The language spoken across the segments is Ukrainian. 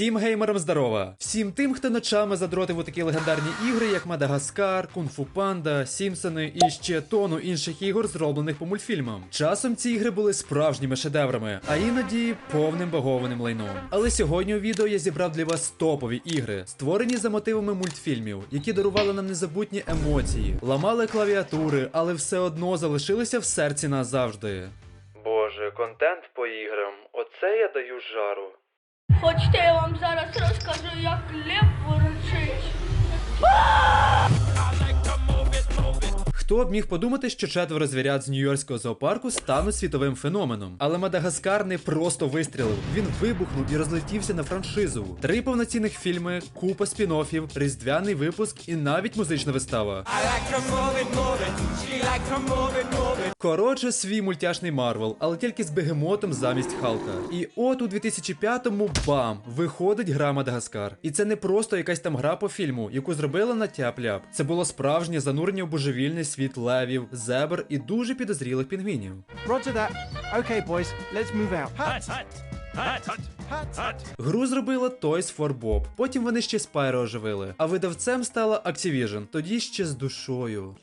Всім геймерам здорова! Всім тим, хто ночами задротив у такі легендарні ігри, як Мадагаскар, Кунг-Фу Панда, Сімпсони і ще тону інших ігор, зроблених по мультфільмам. Часом ці ігри були справжніми шедеврами, а іноді повним багованим лайном. Але сьогодні у відео я зібрав для вас топові ігри, створені за мотивами мультфільмів, які дарували нам незабутні емоції, ламали клавіатури, але все одно залишилися в серці назавжди. Боже, контент по іграм. Оце я даю жару. Хочете, я вам зараз розкажу, як лев ворочить. Хто б міг подумати, що четверо звірят з Нью-Йоркського зоопарку стануть світовим феноменом. Але Мадагаскар не просто вистрілив, він вибухнув і розлетівся на франшизу. Три повноцінних фільми, купа спін-оффів, різдвяний випуск і навіть музична вистава. Коротше, свій мультяшний Марвел, але тільки з бегемотом замість Халка. І от у 2005-му бам! Виходить гра Мадагаскар. І це не просто якась там гра по фільму, яку зробили на тяп-ляп. Це було справжнє занурення в божевільний світ левів, зебр і дуже підозрілих пінгвінів. Roger that. Okay, boys, let's move out. Hut, hut, hut, hut, hut. Гру зробила Toys for Bob, потім вони ще Spyro оживили, а видавцем стала Activision, тоді ще з душою.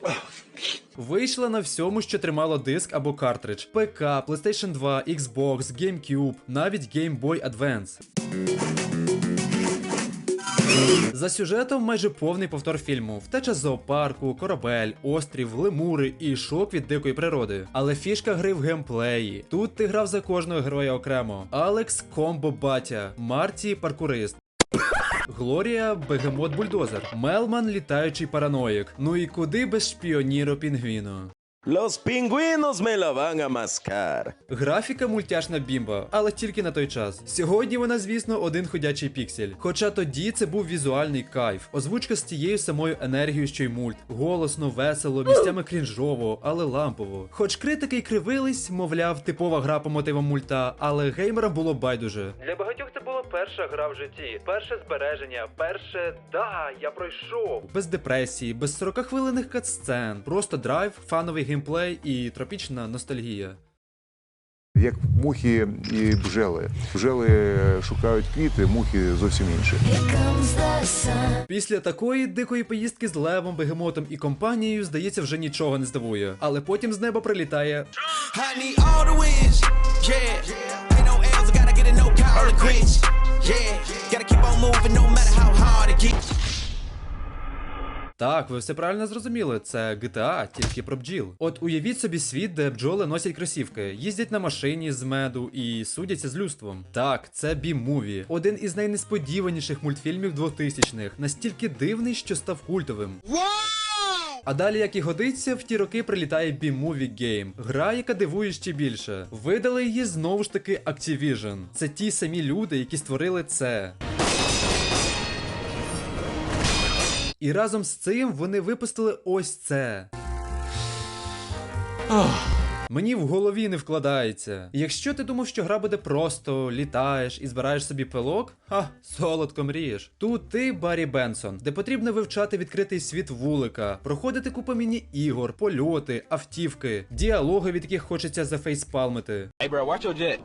Вийшла на всьому, що тримало диск або картридж: ПК, PlayStation 2, Xbox, GameCube, навіть Game Boy Advance. За сюжетом майже повний повтор фільму: втеча з зоопарку, корабель, острів, лемури і шок від дикої природи. Але фішка гри в геймплеї. Тут ти грав за кожного героя окремо: Алекс комбо батя, Марті паркурист. Глорія бегемот бульдозер, Мелман літаючий параноїк. Ну і куди без шпіоніро пінгвіно. Los pingüinos me la van a mascar. Графіка мультяшна бімба, але тільки на той час. Сьогодні вона, звісно, один ходячий піксель. Хоча тоді це був візуальний кайф. Озвучка з тією самою енергією, що й мульт. Голосно, весело, місцями крінжово, але лампово. Хоч критики й кривились, мовляв, типова гра по мотивам мульта, але геймерам було байдуже. Для багатьох перша гра в житті, перше збереження, перше да, я пройшов. Без депресії, без 40 хвилинних катсцен, просто драйв, фановий геймплей і тропічна ностальгія. Як мухи і бжели. Бжели шукають квіти, мухи зовсім інші. Після такої дикої поїздки з левом, бегемотом і компанією, здається, вже нічого не здивує. Але потім з неба прилітає. Yeah. No Yeah. Gotta keep on moving no matter how hard it gets. Так, ви все правильно зрозуміли, це GTA, тільки про бджіл. От уявіть собі світ, де бджоли носять кросівки, їздять на машині з меду і судяться з людством. Так, це бі-муві, один із найнесподіваніших мультфільмів 2000-х, настільки дивний, що став культовим. А далі, як і годиться, в ті роки прилітає B-Movie Game, гра, яка дивує ще більше. Видали її знову ж таки Activision. Це ті самі люди, які створили це. І разом з цим вони випустили ось це. Мені в голові не вкладається. Якщо ти думав, що гра буде просто, літаєш і збираєш собі пилок, ха, солодко мрієш. Тут ти Баррі Бенсон, де потрібно вивчати відкритий світ вулика, проходити купу міні-ігор, польоти, автівки, діалоги, від яких хочеться зафейспалмити. Hey, bro, watch your jet.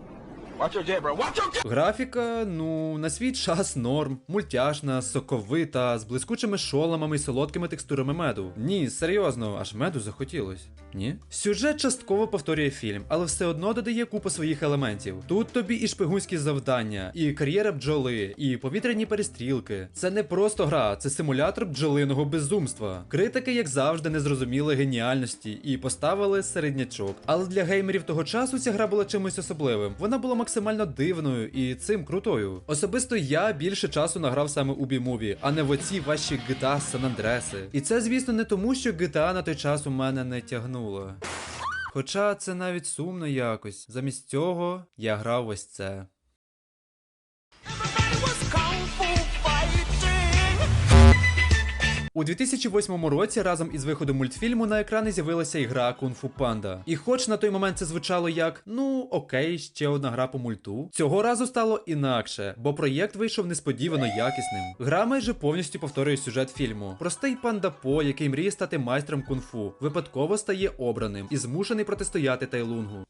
Графіка, ну, на свій час норм, мультяшна, соковита, з блискучими шоломами і солодкими текстурами меду. Ні, серйозно, аж меду захотілось. Ні? Сюжет частково повторює фільм, але все одно додає купу своїх елементів. Тут тобі і шпигунські завдання, і кар'єра бджоли, і повітряні перестрілки. Це не просто гра, це симулятор бджолиного безумства. Критики, як завжди, не зрозуміли геніальності і поставили середнячок. Але для геймерів того часу ця гра була чимось особливим. Вона була максимально дивною і цим крутою. Особисто я більше часу награв саме у бімові, а не в оці ваші GTA San Andreas. І це, звісно, не тому, що GTA на той час у мене не тягнуло. Хоча це навіть сумно якось. Замість цього я грав ось це. У 2008 році разом із виходом мультфільму на екрани з'явилася і гра Fu Panda. І хоч на той момент це звучало як ну окей, ще одна гра по мульту, цього разу стало інакше, бо проєкт вийшов несподівано якісним. Гра майже повністю повторює сюжет фільму. Простий панда По, який мріє стати майстром кунг-фу, випадково стає обраним і змушений протистояти Тайлунгу.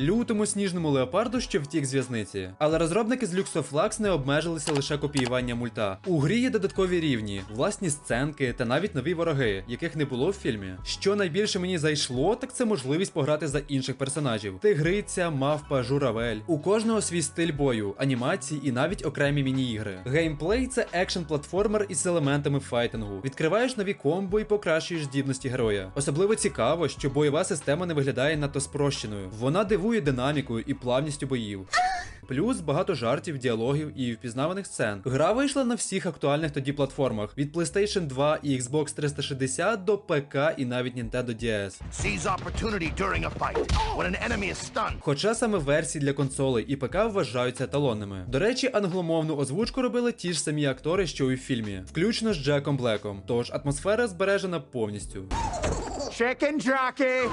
Лютому сніжному леопарду, що втік з в'язниці. Але розробники з Luxoflux не обмежилися лише копіюванням мульта. У грі є додаткові рівні, власні сценки та навіть нові вороги, яких не було в фільмі. Що найбільше мені зайшло, так це можливість пограти за інших персонажів: тигриця, мавпа, журавель. У кожного свій стиль бою, анімації і навіть окремі міні-ігри. Геймплей це екшн платформер із елементами файтингу. Відкриваєш нові комбо і покращуєш здібності героя. Особливо цікаво, що бойова система не виглядає надто спрощеною. Вона дивує динамікою і плавністю боїв. Плюс багато жартів, діалогів і впізнаваних сцен. Гра вийшла на всіх актуальних тоді платформах від PlayStation 2 і Xbox 360 до ПК і навіть Nintendo DS. Хоча саме версії для консолей і ПК вважаються еталонними. До речі, англомовну озвучку робили ті ж самі актори, що й у фільмі, включно з Джеком Блеком. Тож атмосфера збережена повністю. Chicken jockey!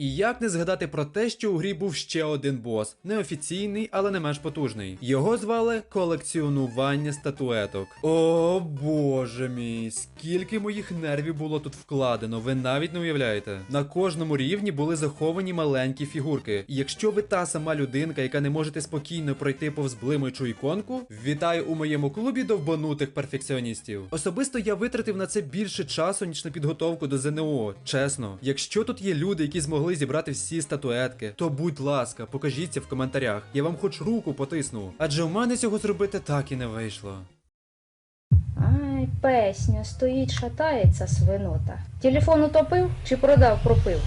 І як не згадати про те, що у грі був ще один бос, неофіційний, але не менш потужний. Його звали колекціонування статуеток. О боже мій, скільки моїх нервів було тут вкладено, ви навіть не уявляєте. На кожному рівні були заховані маленькі фігурки. І якщо ви та сама людинка, яка не можете спокійно пройти повз блимаючу іконку, вітаю у моєму клубі довбанутих перфекціоністів. Особисто я витратив на це більше часу, ніж на підготовку до ЗНО. Чесно, якщо тут є люди, які змогли зібрати всі статуетки, то будь ласка, покажіться в коментарях. Я вам хоч руку потисну. Адже у мене цього зробити так і не вийшло. Ай, песня, стоїть, шатається свинота. Телефон утопив чи продав, пропив?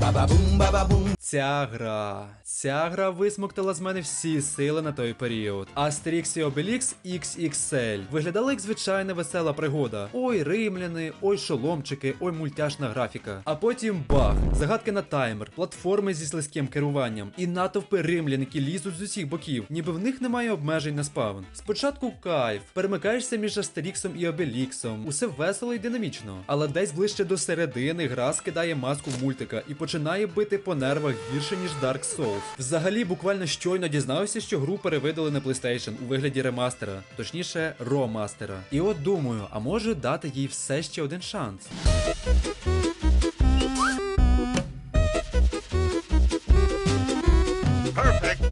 Ba-ba-boom, ba-ba-boom. Ця гра. Ця гра висмоктала з мене всі сили на той період. Asterix і Obelix XXL виглядала як звичайна весела пригода. Ой, римляни, ой, шоломчики, ой, мультяшна графіка. А потім бах, загадки на таймер, платформи зі слизьким керуванням і натовпи римлян, які лізуть з усіх боків, ніби в них немає обмежень на спавн. Спочатку кайф, перемикаєшся між Астеріксом і Обеліксом. Усе весело і динамічно. Але десь ближче до середини гра скидає маску мультика і починає бити по нервах гірше, ніж Dark Souls. Взагалі, буквально щойно дізнався, що гру перевидали на PlayStation у вигляді ремастера, точніше, ромастера. І от думаю, а може дати їй все ще один шанс.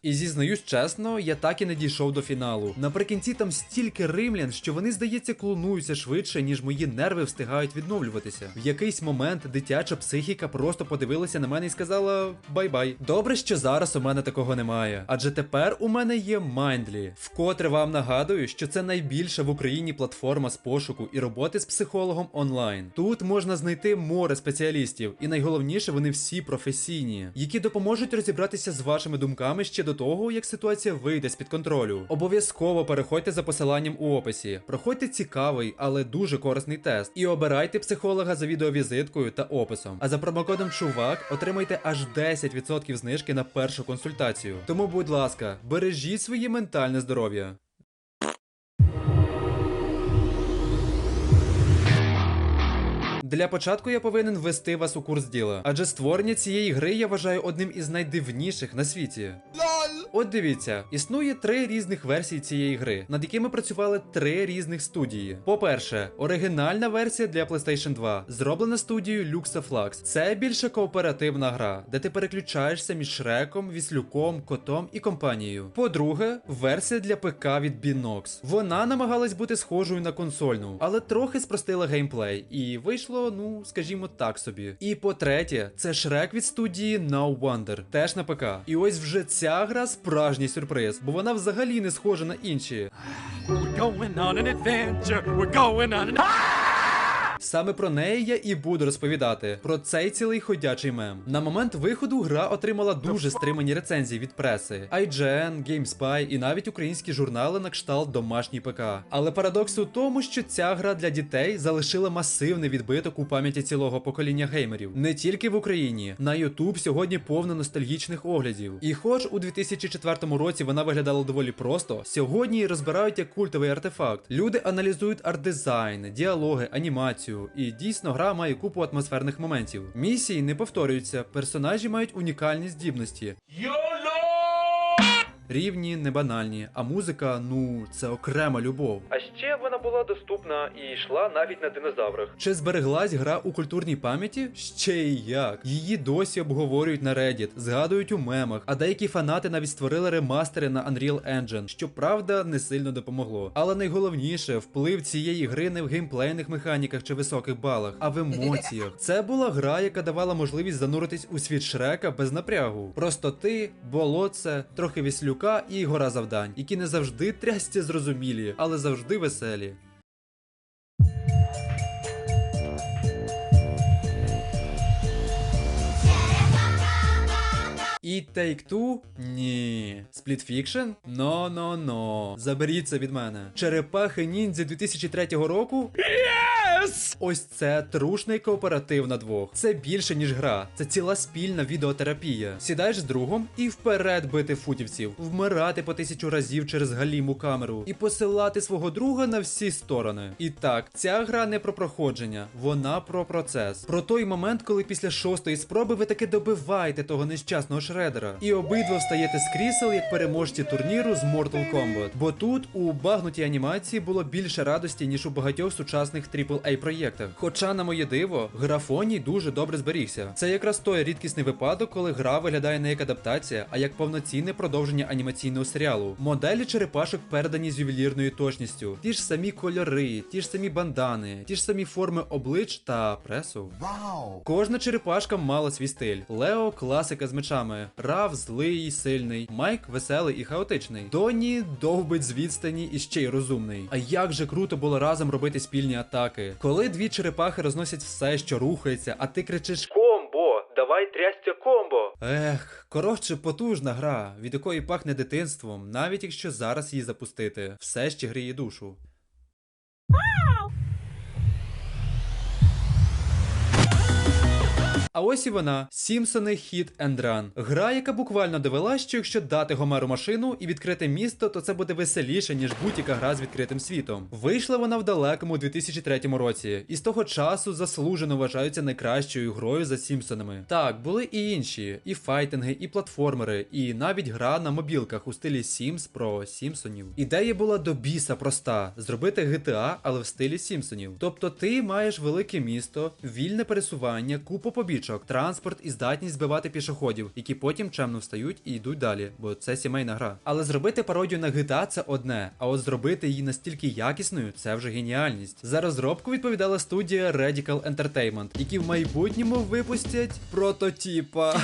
І зізнаюсь чесно, я так і не дійшов до фіналу. Наприкінці там стільки римлян, що вони, здається, клонуються швидше, ніж мої нерви встигають відновлюватися. В якийсь момент дитяча психіка просто подивилася на мене і сказала бай-бай. Добре, що зараз у мене такого немає. Адже тепер у мене є Майндлі. Вкотре вам нагадую, що це найбільша в Україні платформа з пошуку і роботи з психологом онлайн. Тут можна знайти море спеціалістів, і найголовніше, вони всі професійні, які допоможуть розібратися з вашими думками ще до того, як ситуація вийде з під контролю. Обов'язково переходьте за посиланням у описі. Проходьте цікавий, але дуже корисний тест. І обирайте психолога за відеовізиткою та описом. А за промокодом Чувак отримайте аж 10% знижки на першу консультацію. Тому, будь ласка, бережіть своє ментальне здоров'я. Для початку я повинен ввести вас у курс діла, адже створення цієї гри я вважаю одним із найдивніших на світі. От дивіться, існує три різних версії цієї гри, над якими працювали три різних студії. По-перше, оригінальна версія для PlayStation 2, зроблена студією Luxaflux. Це більше кооперативна гра, де ти переключаєшся між Шреком, Віслюком, Котом і компанією. По-друге, версія для ПК від Binox. Вона намагалась бути схожою на консольну, але трохи спростила геймплей, і вийшло, ну скажімо так собі. І по-третє, це Шрек від студії Now Wonder, теж на ПК. І ось вже ця гра справжній сюрприз, бо вона взагалі не схожа на інші. We're going on an adventure. We're going on an. Саме про неї я і буду розповідати. Про цей цілий ходячий мем. На момент виходу гра отримала дуже стримані рецензії від преси, IGN, GameSpy і навіть українські журнали на кшталт домашній ПК. Але парадокс у тому, що ця гра для дітей залишила масивний відбиток у пам'яті цілого покоління геймерів. Не тільки в Україні. На YouTube сьогодні повно ностальгічних оглядів. І хоч у 2004 році вона виглядала доволі просто, сьогодні її розбирають як культовий артефакт. Люди аналізують арт-дизайн, діалоги, анімацію. І дійсно гра має купу атмосферних моментів. Місії не повторюються, персонажі мають унікальні здібності. Рівні, не банальні, а музика, ну, це окрема любов. А ще вона була доступна і йшла навіть на динозаврах. Чи збереглась гра у культурній пам'яті? Ще й як. Її досі обговорюють на Reddit, згадують у мемах, а деякі фанати навіть створили ремастери на Unreal Engine, що правда не сильно допомогло. Але найголовніше, вплив цієї гри не в геймплейних механіках чи високих балах, а в емоціях. Це була гра, яка давала можливість зануритись у світ Шрека без напрягу. Просто ти, болотце, трохи віслюка і гора завдань, які не завжди трясті зрозумілі, але завжди веселі. І Take Two? Ні. Fiction? Но но но. Заберіться від мене. Черепахи ніндзя 2003 року? Yes! Ось це трушний кооператив на двох. Це більше, ніж гра. Це ціла спільна відеотерапія. Сідаєш з другом і вперед бити футівців, вмирати по тисячу разів через галіму камеру і посилати свого друга на всі сторони. І так, ця гра не про проходження, вона про процес. Про той момент, коли після шостої спроби ви таки добиваєте того нещасного шредера. І обидва встаєте з крісел як переможці турніру з Mortal Kombat. Бо тут у багнутій анімації було більше радості, ніж у багатьох сучасних AAA проєктах. Хоча, на моє диво, графоній дуже добре зберігся. Це якраз той рідкісний випадок, коли гра виглядає не як адаптація, а як повноцінне продовження анімаційного серіалу. Моделі черепашок передані з ювелірною точністю. Ті ж самі кольори, ті ж самі бандани, ті ж самі форми облич та пресу. Wow. Кожна черепашка мала свій стиль. Лео класика з мечами, Рав злий і сильний, Майк веселий і хаотичний. Доні довбить з відстані і ще й розумний. А як же круто було разом робити спільні атаки. Коли дві черепахи розносять все, що рухається, а ти кричиш Комбо! Давай трясця комбо! Ех, коротше, потужна гра, від якої пахне дитинством, навіть якщо зараз її запустити, все ще гріє душу. А ось і вона Сімпсони Hit and Run. Гра, яка буквально довела, що якщо дати Гомеру машину і відкрити місто, то це буде веселіше, ніж будь-яка гра з відкритим світом. Вийшла вона в далекому 2003 році, і з того часу заслужено вважаються найкращою грою за Сімпсонами. Так, були і інші, і файтинги, і платформери, і навіть гра на мобілках у стилі Sims про Сімпсонів. Ідея була до біса проста: зробити GTA, але в стилі Сімпсонів. Тобто ти маєш велике місто, вільне пересування, купу побічок, транспорт і здатність збивати пішоходів, які потім чемно встають і йдуть далі, бо це сімейна гра. Але зробити пародію на GTA це одне, а от зробити її настільки якісною це вже геніальність. За розробку відповідала студія Radical Entertainment, які в майбутньому випустять прототіпа.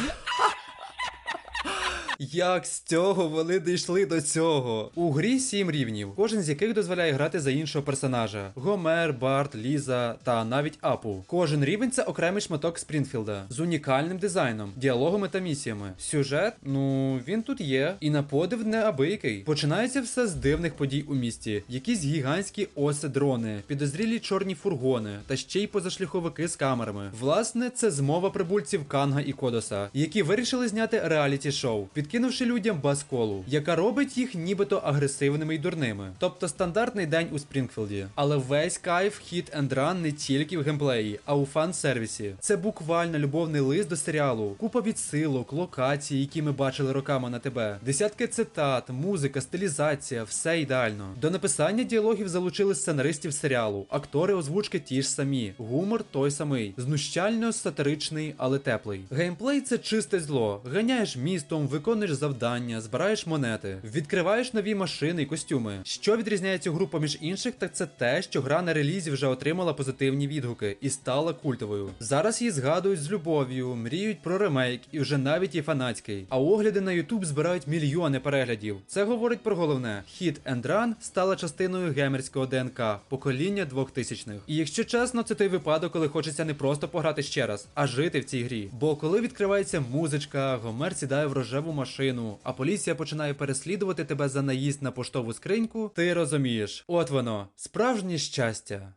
Як з цього вони дійшли до цього? У грі сім рівнів, кожен з яких дозволяє грати за іншого персонажа: Гомер, Барт, Ліза та навіть Апу. Кожен рівень це окремий шматок Спрінфілда з унікальним дизайном, діалогами та місіями. Сюжет, ну він тут є, і на подив неабиякий. Починається все з дивних подій у місті, якісь гігантські оси дрони, підозрілі чорні фургони та ще й позашляховики з камерами. Власне, це змова прибульців Канга і Кодоса, які вирішили зняти реаліті шоу, підкинувши людям бас-колу, яка робить їх нібито агресивними й дурними. Тобто стандартний день у Спрінгфілді. Але весь кайф хіт енд ран не тільки в геймплеї, а у фан-сервісі. Це буквально любовний лист до серіалу, купа відсилок, локацій, які ми бачили роками на тебе, десятки цитат, музика, стилізація, все ідеально. До написання діалогів залучили сценаристів серіалу, актори озвучки ті ж самі, гумор той самий, знущально сатиричний, але теплий. Геймплей це чисте зло. Ганяєш містом, виконуєш завдання, збираєш монети, відкриваєш нові машини і костюми. Що відрізняє цю гру поміж інших, так це те, що гра на релізі вже отримала позитивні відгуки і стала культовою. Зараз її згадують з любов'ю, мріють про ремейк і вже навіть є фанатський. А огляди на YouTube збирають мільйони переглядів. Це говорить про головне: Hit and Run стала частиною геймерського ДНК, покоління 2000-х. І якщо чесно, це той випадок, коли хочеться не просто пограти ще раз, а жити в цій грі. Бо коли відкривається музичка, Гомер сідає в рожеву машину, а поліція починає переслідувати тебе за наїзд на поштову скриньку, ти розумієш, от воно, справжнє щастя.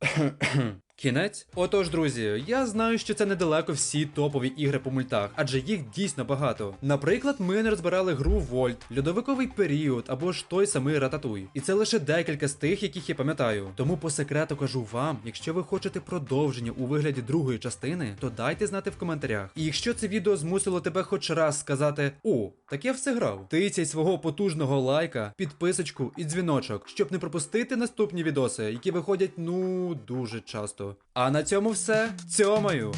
Кінець? Отож, друзі, я знаю, що це недалеко всі топові ігри по мультах, адже їх дійсно багато. Наприклад, ми не розбирали гру Вольт, льодовиковий період або ж той самий Рататуй. І це лише декілька з тих, яких я пам'ятаю. Тому по секрету кажу вам, якщо ви хочете продовження у вигляді другої частини, то дайте знати в коментарях. І якщо це відео змусило тебе хоч раз сказати: О, так я все грав, тицяй свого потужного лайка, підписочку і дзвіночок, щоб не пропустити наступні відоси, які виходять ну дуже часто. А на цьому все. Цьомаю!